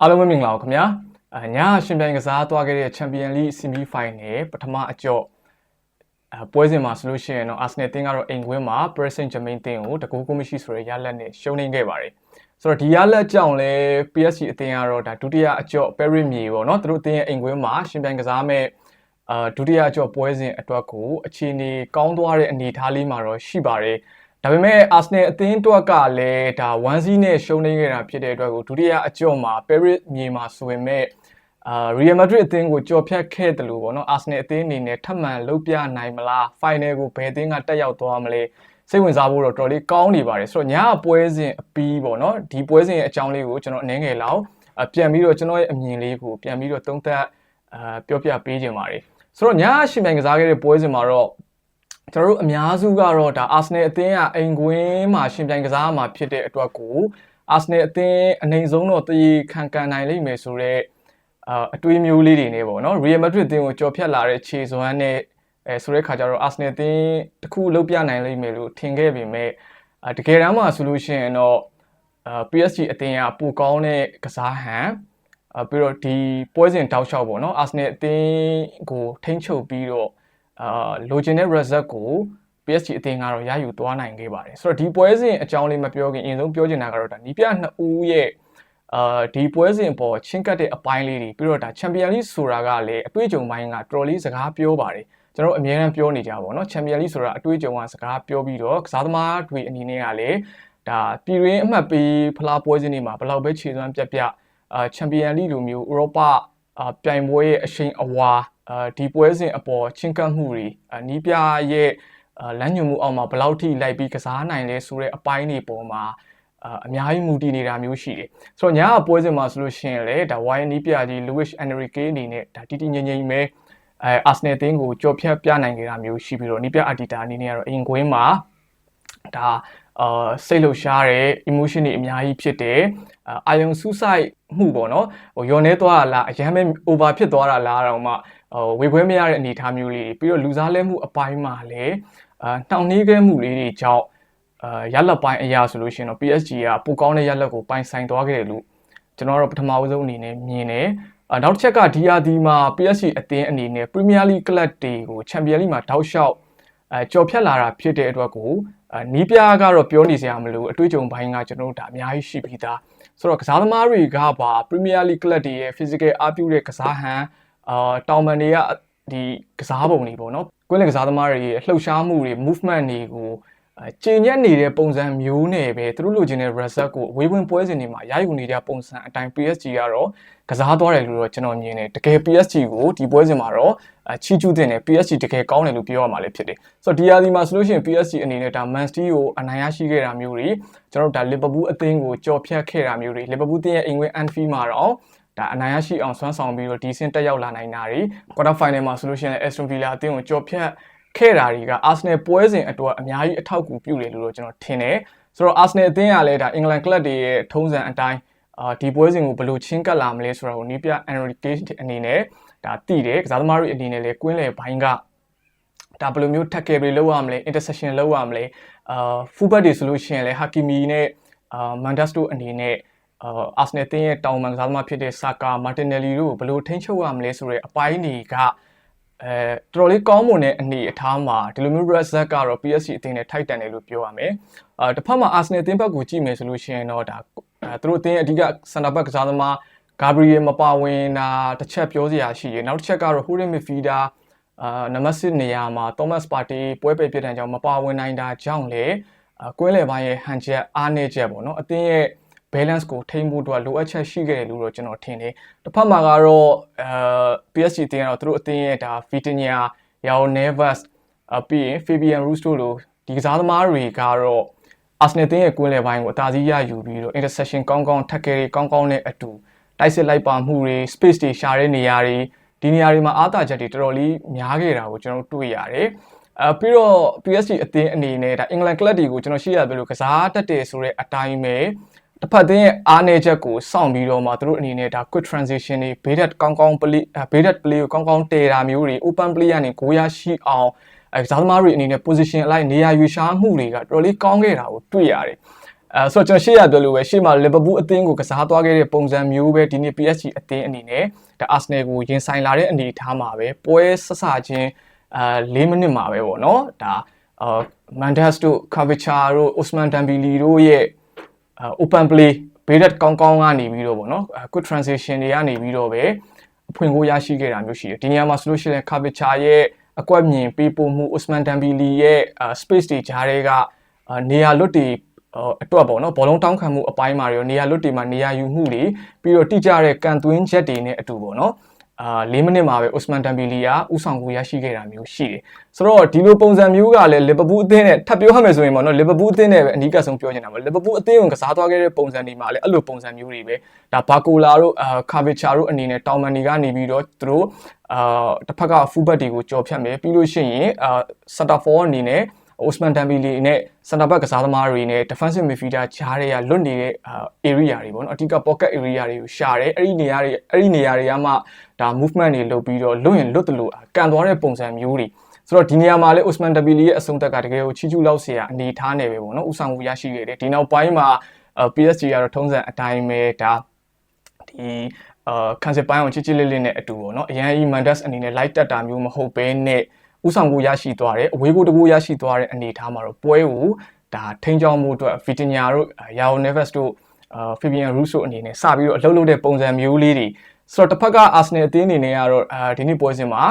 အားလုံးပဲမင်္ဂလာပါခင်ဗျာအညာရှင်ပြိုင်ကစားသွားခဲ့တဲ့ Champion League Semi Final ပထမအကြော့အပွဲစဉ်မှာဆိုလို့ရှိရင်တော့ Arsenal တင်းကတော့အိမ်ကွင်းမှာ Paris Saint-Germain တင်းကိုတကူကူမရှိဆိုရရလက်နဲ့ရှုံးနေခဲ့ပါတယ်ဆိုတော့ဒီရလက်ကြောင့်လဲ PSG အတင်းကတော့ဒါဒုတိယအကြော့ Paris မြေပေါ့နော်သူတို့တင်းရဲ့အိမ်ကွင်းမှာရှင်ပြိုင်ကစားမဲ့အာဒုတိယအကြော့ပွဲစဉ်အတွက်ကိုအခြေအနေကောင်းသွားတဲ့အနေအထားလေးမှာတော့ရှိပါတယ် ဒါပေမဲ့ Arsenal အသင်းအတွက်ကလည်းဒါ1-0နဲ့ရှုံးနေခဲ့တာဖြစ်တဲ့အတွက်ကိုဒုတိယအကြော့မှာ Paris မြေမှာဆိုရင်မဲ့အာ Real Madrid အသင်းကိုကြော်ဖြတ်ခဲ့တယ်လို့ပေါ့နော် Arsenal အသင်းအနေနဲ့ထပ်မံလုပ်ပြနိုင်မလား Final ကိုဘယ်အသင်းကတက်ရောက်သွားမလဲစိတ်ဝင်စားဖို့တော့တော်တော်လေးကောင်းနေပါတယ်ဆိုတော့ညပွဲစဉ်အပြီးပေါ့နော်ဒီပွဲစဉ်ရဲ့အကြောင်းလေးကိုကျွန်တော်အနေငယ်လောက်ပြန်ပြီးတော့ကျွန်တော်ရဲ့အမြင်လေးကိုပြန်ပြီးတော့သုံးသပ်အာပြောပြပေးခြင်းပါတယ်ဆိုတော့ညရှင်ပြိုင်ကစားခဲ့တဲ့ပွဲစဉ်မှာတော့ ကျွန်တော်တို့အများစုကတော့ဒါအာဆနယ်အသင်းကအိမ်ကွင်းမှာရှင်ပြိုင်ကစားမှာဖြစ်တဲ့အတွက်ကိုအာဆနယ်အသင်းအနေဆုံးတော့တည်ခံကန်နိုင်လိမ့်မယ်ဆိုတော့အာအတွေးမျိုးလေးတွေနေပေါ့နော်ရီယယ်မက်ဒရစ်အသင်းကိုကြော်ဖြတ်လာတဲ့ခြေစွမ်းနဲ့အဲဆိုတဲ့ခါကျတော့အာဆနယ်အသင်းတခုလုံးပြနိုင်လိမ့်မယ်လို့ထင်ခဲ့ပေမဲ့အာတကယ်တမ်းမှာဆိုလို့ရှိရင်တော့အာ PSG အသင်းကပိုကောင်းတဲ့ကစားဟန်အပြီးတော့ဒီပွဲစဉ်တောက်လျှောက်ပေါ့နော်အာဆနယ်အသင်းကိုထိန်းချုပ်ပြီးတော့ အာလိုချင်တဲ့ result ကို PSG အသင်းကတော့ရယူသွားနိုင်ခဲ့ပါတယ်ဆိုတော့ဒီပွဲစဉ်အကြောင်းလေးမပြောခင်အရင်ဆုံးပြောချင်တာကတော့ဒါနီးပြနှစ်ဦးရဲ့အာဒီပွဲစဉ်ပေါ်ချင်းကပ်တဲ့အပိုင်းလေးတွေပြီးတော့ဒါ Champion League ဆိုတာကလည်းအတွေ့အကြုံပိုင်းကတော်တော်လေးစကားပြောပါတယ်ကျွန်တော်အများအားပြောနေကြပါတော့เนาะ Champion League ဆိုတာအတွေ့အကြုံကစကားပြောပြီးတော့ကစားသမားတွေအနေနဲ့ကလည်းဒါပြည်ရင်းအမှတ်ပေးဖလားပွဲစဉ်တွေမှာဘယ်လောက်ပဲခြေစွမ်းပြတ်ပြတ်အာ Champion League လိုမျိုးဥရော ပအာပြိုင်ပွဲရဲ့အရှိန်အဝါအာဒီပွဲစဉ်အပေါ်ချင်းကပ်မှုတွေအာနီးပြရဲ့အာလမ်းညွှန်မှုအောက်မှာဘယ်လောက်ထိလိုက်ပြီးကစားနိုင်လဲဆိုတဲ့အပိုင်းတွေပေါ်မှာအာအများကြီးမူတည်နေတာမျိုးရှိတယ်ဆိုတော့ညာကပွဲစဉ်မှာဆိုလို့ရှိရင်လည်းဒါ Wayne နီးပြကြီး Luis Enrique အနေနဲ့ဒါတီတီငိမ့်ငိမ့်ပဲအဲအာဆနယ်တင်းကိုကြော်ဖြတ်ပြနိုင်ကြတာမျိုးရှိပြီးတော့နီးပြအာတီတာအနေနဲ့ကတော့အင်ကွင်းမှာဒါ အာစိတ်လှုပ်ရှားတဲ့ emotion တွေအများကြီးဖြစ်တယ်အာယုံစူးစိုက်မှုပေါ့နော်ဟိုယောနေသွားတာလားအရန်ပဲ over ဖြစ်သွားတာလားတော့မှဟိုဝေခွဲမရတဲ့အနေအထားမျိုးလေးပြီးတော့လူစားလဲမှုအပိုင်းမှာလည်းအာနှောင့်နှေးခဲ့မှုလေးတွေကြောင့်အာရလက်ပိုင်းအရာဆိုလို့ရှိရင်တော့ PSG ကပိုကောင်းတဲ့ရလက်ကိုပိုင်ဆိုင်သွားခဲ့တယ်လို့ကျွန်တော်တို့ပထမဦးဆုံးအနေနဲ့မြင်တယ်အနောက်တစ်ချက်ကဒီယာဒီမှာ PSG အသင်းအနေနဲ့ Premier League ကလပ်တွေကို Champions League မှာတောက်လျှောက် အဲကြော်ဖြတ်လာတာဖြစ်တဲ့အတွက်ကိုအဲနီးပြကတော့ပြောနေစရာမလိုအတွေ့အကြုံပိုင်းကကျွန်တော်တို့ဒါအများကြီးရှိပြီးသားဆိုတော့ကစားသမားတွေကပါ Premier League ကလပ်တွေရဲ့ physical အပြုတဲ့ကစားဟန်အာတောင်ပန်တွေကဒီကစားပုံတွေပေါ့နော်ကွင်းလင်ကစားသမားတွေရဲ့လှုပ်ရှားမှုတွေ movement တွေကို ကျင်ညက်နေတဲ့ပုံစံမျိုးနဲ့ပဲသူတို့လိုချင်တဲ့ result ကိုဝေးဝင်ပွဲစဉ်တွေမှာရယူနေတဲ့ပုံစံအတိုင်း PSG ကတော့ကစားသွားတယ်လို့တော့ကျွန်တော်မြင်တယ်တကယ် PSG ကိုဒီပွဲစဉ်မှာတော့ချီးကျူးတင်တယ် PSG တကယ်ကောင်းတယ်လို့ပြောရမှာလည်းဖြစ်တယ်ဆိုတော့ဒီယာဒီမှာဆိုလို့ရှိရင် PSG အနေနဲ့ဒါ Man City ကိုအနိုင်ရရှိခဲ့တာမျိုးတွေကျွန်တော်တို့ဒါ Liverpool အသင်းကိုကြော်ဖြတ်ခဲ့တာမျိုးတွေ Liverpool တင်းရဲ့အင်္ဂလိပ် Anfield မှာတော့ဒါအနိုင်ရရှိအောင်ဆွမ်းဆောင်ပြီးတော့ဒီဆင့်တက်ရောက်လာနိုင်တာတွေ quarter final မှာဆိုလို့ရှိရင် Aston Villa အသင်းကိုကြော်ဖြတ် ခဲ့တာတွေက Arsenal ပွဲစဉ်အတွက်အများကြီးအထောက်အကူပြုတယ်လို့တော့ကျွန်တော်ထင်တယ်ဆိုတော့ Arsenal အသင်းကလည်းဒါ England club တွေရဲ့ထုံးစံအတိုင်းအာဒီပွဲစဉ်ကိုဘယ်လိုချင်းကပ်လာမလဲဆိုတာကိုနီးပြ Enrique အနေနဲ့ဒါတည်တယ်ကစားသမားတွေအနေနဲ့လည်းကွင်းလယ်ဘိုင်းကဒါဘယ်လိုမျိုး tackle တွေလုပ်ရမလဲ interception လုပ်ရမလဲအာ fullback တွေဆိုလို့ရှိရင်လည်း Hakimi နဲ့အာ Mandas တို့အနေနဲ့အာအာဆနယ်တင်းရဲ့တောင်ပန်ကစားသမားဖြစ်တဲ့ Saka, Martinelli တို့ကိုဘယ်လိုထိန်းချုပ်ရမလဲဆိုတဲ့အပိုင်းတွေက အဲတော်တော်လေးကောင်းမွန်တဲ့အနေအထားမှာဒီလိုမျိုး result ကတော့ PSG အသင်းနဲ့ထိုက်တန်တယ်လို့ပြောရမယ်။အာတစ်ဖက်မှာ Arsenal အသင်းဘက်ကိုကြည့်မယ်ဆိုလို့ရှိရင်တော့ဒါအဲသူတို့အသင်းအဓိက center back ကစားသမား Gabriel မပါဝင်တာတစ်ချက်ပြောစရာရှိရေ။နောက်တစ်ချက်ကတော့ Holding midfielder အာနံပါတ်6နေရာမှာ Thomas Partey ပွဲပယ်ပြစ်ဒဏ်ကြောင့်မပါဝင်နိုင်တာကြောင့်လေကွင်းလယ်ပိုင်းရဲ့ဟန်ချက်အားနည်းချက်ပေါ့နော်အသင်းရဲ့ balance ကိုထိန်းဖို့အတွက်လိုအပ်ချက်ရှိခဲ့တယ်လို့တော့ကျွန်တော်ထင်တယ်။တစ်ဖက်မှာကတော့အဲ PSG အသင်းကတော့သူတို့အသင်းရဲ့ဒါ Vitinha, Yao Neves အပြီးရင် Fabian Ruiz တို့လိုဒီကစားသမားတွေကတော့ Arsenal အသင်းရဲ့ကွင်းလယ်ပိုင်းကိုအသာစီးရယူပြီးတော့ interception ကောင်းကောင်း tackle တွေကောင်းကောင်းနဲ့အတူတိုက်စစ်လိုက်ပါမှုတွေ space တွေရှာတဲ့နေရာတွေဒီနေရာတွေမှာအားသာချက်တွေတော်တော်လေးများခဲ့တာကိုကျွန်တော်တွေ့ရတယ်။အဲပြီးတော့ PSG အသင်းအနေနဲ့ဒါ England club တွေကိုကျွန်တော်ရှိရပြီလို့ကစားတတ်တယ်ဆိုတဲ့အတိုင်းပဲ တစ်ဖက်သင်းရဲ့အားနည်းချက်ကိုစောင့်ပြီးတော့မှသူတို့အနေနဲ့ဒါ quick transition တွေဘေးဒက်ကောင်းကောင်း play ဘေးဒက် play ကိုကောင်းကောင်းတည်တာမျိုးတွေ open play ကနေဂိုးရရှိအောင်အဲကစားသမားတွေအနေနဲ့ position အလိုက်နေရာယူရှားမှုတွေကတော်တော်လေးကောင်းခဲ့တာကိုတွေ့ရတယ်အဲဆိုတော့ကျွန်တော်ရှေ့ရပြောလို့ပဲရှေ့မှာလီဗာပူးအသင်းကိုကစားသွားခဲ့တဲ့ပုံစံမျိုးပဲဒီနေ့ PSG အသင်းအနေနဲ့ဒါအာဆနယ်ကိုရင်ဆိုင်လာတဲ့အနေအထားမှာပဲပွဲဆက်ဆချင်းအာ၄မိနစ်မှာပဲပေါ့နော်ဒါအာမန်ဒက်စ်တို့ကာဗီချာတို့အိုစမန်ဒမ်ဘီလီတို့ရဲ့ open play ဘေးရက်ကောင်းကောင်းကနေပြီးတော့ဗောနော် quick transition တွေကနေပြီးတော့ပဲအဖွင့်ကိုရရှိခဲ့တာမျိုးရှိတယ်ဒီနေရာမှာဆိုလို့ရှိရင် Kavicha ရဲ့အကွက်မြင်ပေးပို့မှု Osman Dembele ရဲ့ space တွေကြားထဲကနေရာလွတ်တွေအတွက်ပေါ့နော်ဘောလုံးတောင်းခံမှုအပိုင်းမှာရောနေရာလွတ်တွေမှာနေရာယူမှုတွေပြီးတော့တိကျတဲ့ကန်သွင်းချက်တွေနဲ့အတူပေါ့နော် အာ၄မိနစ်မှာပဲ Osman Dembele ကဥဆောင်ကိုရရှိခဲ့တာမျိုးရှိတယ်ဆိုတော့ဒီလိုပုံစံမျိုးကလည်းလီဗာပူးအသင်းနဲ့ထပ်ပြောရမယ်ဆိုရင်ပေါ့နော်လီဗာပူးအသင်းနဲ့ပဲအနီးကပ်ဆုံးပြောချင်တာပေါ့လီဗာပူးအသင်းကိုကစားသွားခဲ့တဲ့ပုံစံတွေမှာလည်းအဲ့လိုပုံစံမျိုးတွေပဲဒါဘာကိုလာတို့အာကာဗီချာတို့အနေနဲ့တောင်မန်တွေကနေပြီးတော့သူတို့အာတစ်ဖက်ကဖူးဘက်တွေကိုကြော်ဖြတ်မယ်ပြီးလို့ရှိရင်အာစတာဖောအနေနဲ့ Osman Dembele နဲ့ center back ကစားသမားတွေနဲ့ defensive midfielder ဂျားတွေကလွတ်နေတဲ့ area တွေပေါ့နော်အဓိက pocket area တွေကိုရှာတယ်အဲ့ဒီနေရာတွေအဲ့ဒီနေရာတွေကမှဒါ movement တွေလုပ်ပြီးတော့လွတ်ရင်လွတ်တယ်လို့ကန်သွားတဲ့ပုံစံမျိုးတွေဆိုတော့ဒီနေရာမှာလေ Osman Dembele ရဲ့အဆုံးသက်ကတကယ်ကိုချီချူလောက်เสียအနေထားနေပဲပေါ့နော်ဥဆောင်မှုရရှိခဲ့တယ်ဒီနောက်ပိုင်းမှာ PSG ကတော့ထုံးစံအတိုင်းပဲဒါဒီအာကန်စစ်ပိုင်းအောင်ချစ်ချစ်လေးလေးနဲ့အတူပေါ့နော်အရန်အီမန်ဒတ်အနေနဲ့ light တက်တာမျိုးမဟုတ်ဘဲနဲ့ ဥဆောင်ကိုရရှိသွားတယ်အဝေးကိုတကူရရှိသွားတဲ့အနေအထားမှာတော့ပွဲကိုဒါထိန်းချောင်းမှုအတွက်ဗီတင်ညာတို့ယာအိုနေဗက်စ်တို့အာဖီဘီယန်ရူဆိုအနေနဲ့စပြီးတော့အလုပ်လုပ်တဲ့ပုံစံမျိုးလေးတွေဆိုတော့တစ်ဖက်ကအာဆနယ်အသင်းအနေနဲ့ကတော့အာဒီနေ့ပွဲစဉ်မှာ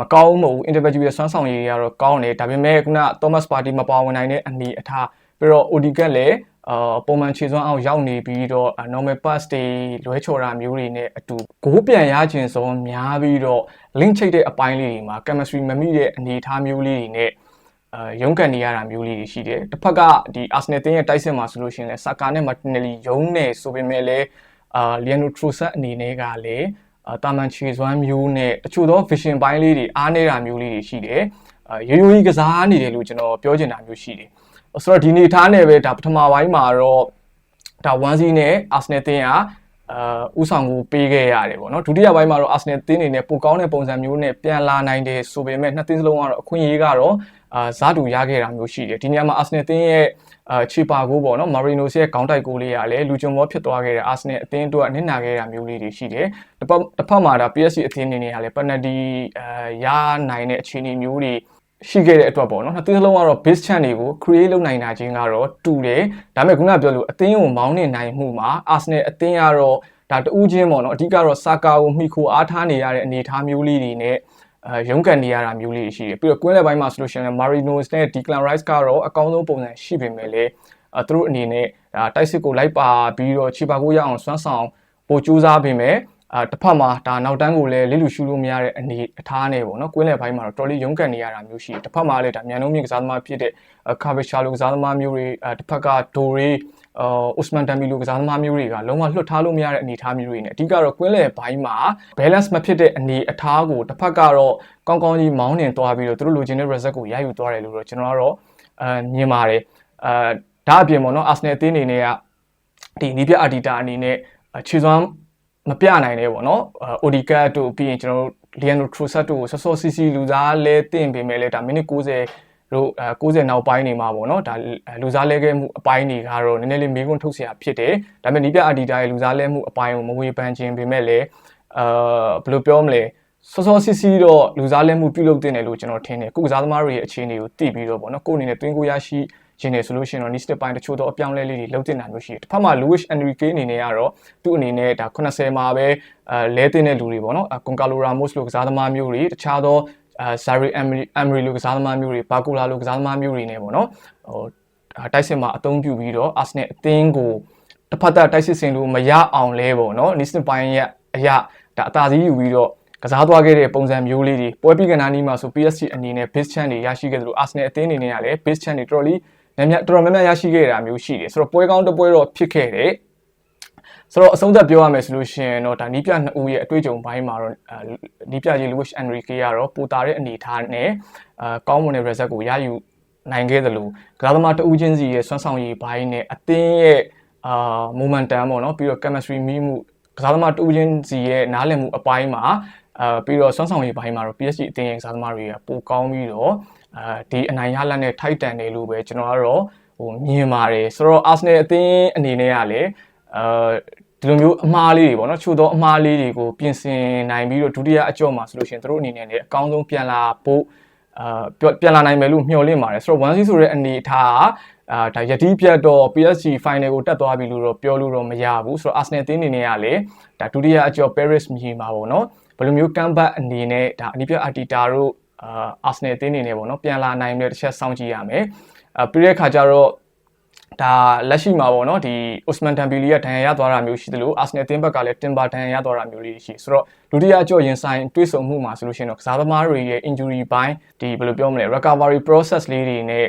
မကောင်းမဟုတ် individual ဆွမ်းဆောင်ရည်တွေကတော့ကောင်းတယ်ဒါပေမဲ့ခုန Thomas Party မပါဝင်နိုင်တဲ့အနေအထားပြီးတော့ Odigat လည်း အာပုံမှန်ခြေစွမ်းအောင်ရောက်နေပြီးတော့ normal pass တွေလွဲချော်တာမျိုးတွေနဲ့အတူဂိုးပြန်ရခြင်းစုံများပြီးတော့ link ချိတ်တဲ့အပိုင်းလေးတွေမှာ chemistry မမိတဲ့အနေအထားမျိုးလေးတွေနဲ့အာရုံးကန်နေရတာမျိုးလေးတွေရှိတယ်တစ်ဖက်ကဒီ Arsenal တင်းရဲ့တိုက်စစ်မှာဆိုလို့ရှိရင်လည်း Saka နဲ့ Martinelli ရုံးနေဆိုပေမဲ့လည်းအာ Leandro Trossard အနေနဲ့ကလည်းအာတာမန်ချေစွမ်းမျိုးနဲ့တချို့သော vision ပိုင်းလေးတွေအားနေတာမျိုးလေးတွေရှိတယ်အာရိုးရိုးကြီးကစားနေတယ်လို့ကျွန်တော်ပြောချင်တာမျိုးရှိတယ် ဆိုတော့ဒီနေထားနဲ့ပဲဒါပထမပိုင်းမှာတော့ဒါ1-0နဲ့ Arsenal တင်းကအာဥဆောင်ကိုပေးခဲ့ရတယ်ပေါ့နော်ဒုတိယပိုင်းမှာတော့ Arsenal တင်းနေနဲ့ပိုကောင်းတဲ့ပုံစံမျိုးနဲ့ပြန်လာနိုင်တယ်ဆိုပေမဲ့နှစ်သင်းစလုံးကတော့အခွင့်အရေးကတော့အာဇာတူရခဲ့တာမျိုးရှိတယ်ဒီနေရာမှာ Arsenal တင်းရဲ့အာချီပါကိုပေါ့နော် Marino ရဲ့ခေါင်းတိုက်ကိုလေးရလည်းလူကြုံမောဖြစ်သွားခဲ့တဲ့ Arsenal အသင်းအတွက်နစ်နာခဲ့တာမျိုးလေးတွေရှိတယ်တစ်ဖက်တစ်ဖက်မှာဒါ PSG အသင်းနေနေရလဲ penalty အာရနိုင်တဲ့အခြေအနေမျိုးတွေ ရှိခဲ့တဲ့အတွက်ပေါ့နော်နှစ်သင်းစလုံးကတော့ base chance တွေကို create လုပ်နိုင်တာချင်းကတော့တူတယ်ဒါပေမဲ့ခုနပြောလို့အသင်းကိုမောင်းနေနိုင်မှုမှာ Arsenal အသင်းကတော့ဒါတူးချင်းပေါ့နော်အဓိကတော့ Saka ကိုမှီခိုအားထားနေရတဲ့အနေအထားမျိုးလေးတွေနဲ့အဲရုန်းကန်နေရတာမျိုးလေးရှိတယ်ပြီးတော့ကွင်းလက်ပိုင်းမှာဆိုလို့ရှိရင် Marinos နဲ့ Declan Rice ကတော့အကောင်းဆုံးပုံစံရှိပေမဲ့လည်းအဲသူတို့အနေနဲ့ဒါတိုက်စစ်ကိုလိုက်ပါပြီးတော့ခြေပါကိုရအောင်စွမ်းဆောင်ပို့ကြိုးစားပေမဲ့ အာတစ်ဖက်မှာဒါနောက်တန်းကိုလည်းလစ်လူရှူလို့မရတဲ့အနေအထားနဲ့ပေါ့နော်ကွင်းလယ်ပိုင်းမှာတော့တော်လေးရုန်းကန်နေရတာမျိုးရှိတယ်တစ်ဖက်မှာလည်းဒါမြန်လုံးမြင့်ကစားသမားဖြစ်တဲ့ကာဗီရှာလိုကစားသမားမျိုးတွေအဲတစ်ဖက်ကဒိုရီအော်ဥစမန်တမ်ဘီလိုကစားသမားမျိုးတွေကလုံးဝလွတ်ထားလို့မရတဲ့အနေအထားမျိုးတွေနဲ့အဓိကတော့ကွင်းလယ်ပိုင်းမှာ balance မဖြစ်တဲ့အနေအထားကိုတစ်ဖက်ကတော့ကောင်းကောင်းကြီးမောင်းနှင်သွားပြီးတော့သူတို့လိုချင်တဲ့ result ကိုရယူသွားတယ်လို့တော့ကျွန်တော်ကတော့အဲမြင်ပါတယ်အဲဒါအပြင်ပေါ့နော် Arsenal အသင်းအနေနဲ့ကဒီနီးပြအဒီတာအနေနဲ့ခြေစွမ်း မပြနိုင်တယ်ပေါ့နော်။ Odicat တို့ပြီးရင်ကျွန်တော်တို့ Leandro Trossard တို့ဆော့ဆော့စီစီလူသားလဲတင်ပေမဲ့လဲဒါမိနစ်60တို့အဲ90နောက်ပိုင်းနေမှာပေါ့နော်ဒါလူစားလဲခဲ့မှုအပိုင်းတွေကတော့နည်းနည်းလေးမေးခွန်းထုတ်เสียဖြစ်တယ်ဒါပေမဲ့နီးပြအဒီတာရဲ့လူစားလဲမှုအပိုင်းကိုမဝေဖန်ခြင်းပေမဲ့လဲအာဘယ်လိုပြောမလဲစောစောစီစီတော့လူစားလဲမှုပြုလုပ်တင်တယ်လို့ကျွန်တော်ထင်တယ်ကိုကစားသမားတွေရဲ့အခြေအနေကိုသိပြီးတော့ပေါ့နော်ကိုအနေနဲ့တွင်းကိုရရှိ ရင်နေဆိုလို့ရှိရင်တော့ niche ပိုင်းတချို့တော့အပြောင်းလဲလေးတွေလုပ်တင်တာမျိုးရှိတယ်တစ်ဖက်မှာ Luis Enrique အနေနဲ့ကတော့သူ့အနေနဲ့ဒါ80မှာပဲအဲလဲတင်တဲ့လူတွေပေါ့နော်ကွန်ကာလိုရာမို့စ်လိုကစားသမားမျိုးတွေတခြားသောအဲဇာရီအမ်ရီအမ်ရီလိုကစားသမားမျိုးတွေဘာကူလာလိုကစားသမားမျိုးတွေနဲ့ပေါ့နော်ဟိုတိုက်စစ်မှာအသုံးပြုပြီးတော့အာဆနယ်အသင်းကိုတစ်ဖက်သက်တိုက်စစ်စင်လို့မရအောင်လဲပေါ့နော် niche ပိုင်းရဲ့အရာဒါအသာစီးယူပြီးတော့ကစားသွားခဲ့တဲ့ပုံစံမျိုးလေးတွေပွဲပြီးကနာနီးမှာဆို PSG အနေနဲ့ base chance တွေရရှိခဲ့သလို Arsenal အသင်းအနေနဲ့ကလည်း base chance တွေတော်တော်လေး များများတော်တော်များများရရှိခဲ့တာမျိုးရှိတယ်ဆိုတော့ပွဲကောင်းတစ်ပွဲတော့ဖြစ်ခဲ့တယ်ဆိုတော့အဆုံးသတ်ပြောရမယ်ဆိုလို့ရှိရင်တော့ဒါနီးပြနှစ်ဦးရဲ့အတွေ့အကြုံပိုင်းမှာတော့နီးပြကြီး Luis Enrique ကတော့ပူတာတဲ့အနေအထားနဲ့အာကောင်းမွန်တဲ့ result ကိုရယူနိုင်ခဲ့သလိုကစားသမားတဦးချင်းစီရဲ့စွမ်းဆောင်ရည်ပိုင်းနဲ့အသင်းရဲ့အာ momentum ပေါ့နော်ပြီးတော့ chemistry မိမှုကစားသမားတဦးချင်းစီရဲ့နားလည်မှုအပိုင်းမှာအာပြီးတော့စွမ်းဆောင်ရည်ပိုင်းမှာတော့ PSG အသင်းရဲ့ကစားသမားတွေကပိုကောင်းပြီးတော့ အာဒီအနိုင်ရလတ်နဲ့ထိုက်တန်တယ်လို့ပဲကျွန်တော်ကတော့ဟိုမြင်ပါတယ်ဆိုတော့ Arsenal အသင်းအနေနဲ့ကလည်းအဲဒီလိုမျိုးအမှားလေးတွေပေါ့နော်ချို့သောအမှားလေးတွေကိုပြင်ဆင်နိုင်ပြီးတော့ဒုတိယအကြော့မှာဆိုလို့ရှိရင်တို့အနေနဲ့လည်းအကောင်းဆုံးပြန်လာဖို့အာပြန်လာနိုင်မယ်လို့မျှော်လင့်ပါတယ်ဆိုတော့ 1C ဆိုတဲ့အနေအထားကအာဒါယတိပြတ်တော့ PSG final ကိုတက်သွားပြီလို့တော့ပြောလို့တော့မရဘူးဆိုတော့ Arsenal အသင်းအနေနဲ့ကလည်းဒါဒုတိယအကြော့ Paris မြေမှာပေါ့နော်ဘယ်လိုမျိုးကမ်ဘတ်အနေနဲ့ဒါအနိပြအာတီတာတို့ အာအာဆနယ်အသင်းအနေနဲ့ပေါ့နော်ပြန်လာနိုင်တဲ့တစ်ချက်စောင့်ကြည့်ရမယ်အပြီးတဲ့ခါကျတော့ဒါလက်ရှိမှာပေါ့နော်ဒီ Osman Dembele ကဒဏ်ရာရသွားတာမျိုးရှိသလို Arsenal အသင်းဘက်ကလည်း Timber ဒဏ်ရာရသွားတာမျိုးလေးရှိဆိုတော့ဒုတိယအကြော့ရင်ဆိုင်တွေးဆုံမှုမှာဆိုလို့ရှိရင်တော့ကစားသမားတွေရဲ့ injury ပိုင်းဒီဘယ်လိုပြောမလဲ recovery process လေးတွေနဲ့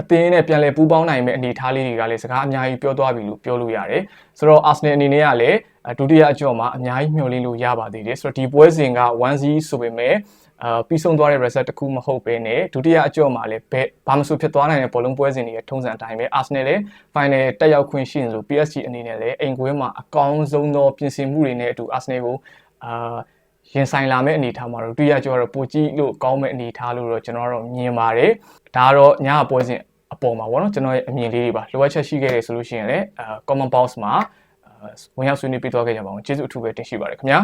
အသင်းနဲ့ပြန်လည်ပူးပေါင်းနိုင်မဲ့အနေအထားလေးတွေကလည်းစကားအများကြီးပြောသွားပြီလို့ပြောလို့ရတယ်ဆိုတော့ Arsenal အနေနဲ့ကလည်းဒုတိယအကြော့မှာအများကြီးမျှော်လင့်လို့ရပါသေးတယ်ဆိုတော့ဒီပွဲစဉ်က1-0ဆိုပေမဲ့ အာပြီးဆုံးသွားတဲ့ result တစ်ခုမဟုတ်ဘဲနဲ့ဒုတိယအကြော့မှာလည်းဘယ်ဘာမှမဆိုဖြစ်သွားနိုင်တဲ့ဘောလုံးပွဲစဉ်တွေရဲ့ထုံးစံအတိုင်းပဲ Arsenal လည်း final တက်ရောက်ခွင့်ရှိနေလို့ PSG အနေနဲ့လည်းအိမ်ကွင်းမှာအကောင်းဆုံးသောပြင်ဆင်မှုတွေနဲ့အတူ Arsenal ကိုအာရင်ဆိုင်လာမယ့်အနေအထားမှာတော့ဒုတိယကြော့ကတော့ပိုကြည့်လို့ကောင်းမယ့်အနေအထားလို့တော့ကျွန်တော်တို့မြင်ပါတယ်ဒါကတော့ညပွဲစဉ်အပေါ်မှာပေါ့နော်ကျွန်တော်ရဲ့အမြင်လေးတွေပါလိုအပ်ချက်ရှိခဲ့တယ်ဆိုလို့ရှိရင်လည်းအာ comment box မှာဝင်ရောက်ဆွေးနွေးပြသွားခဲ့ကြပါအောင်ကျေးဇူးအထူးပဲတင်ရှိပါတယ်ခင်ဗျာ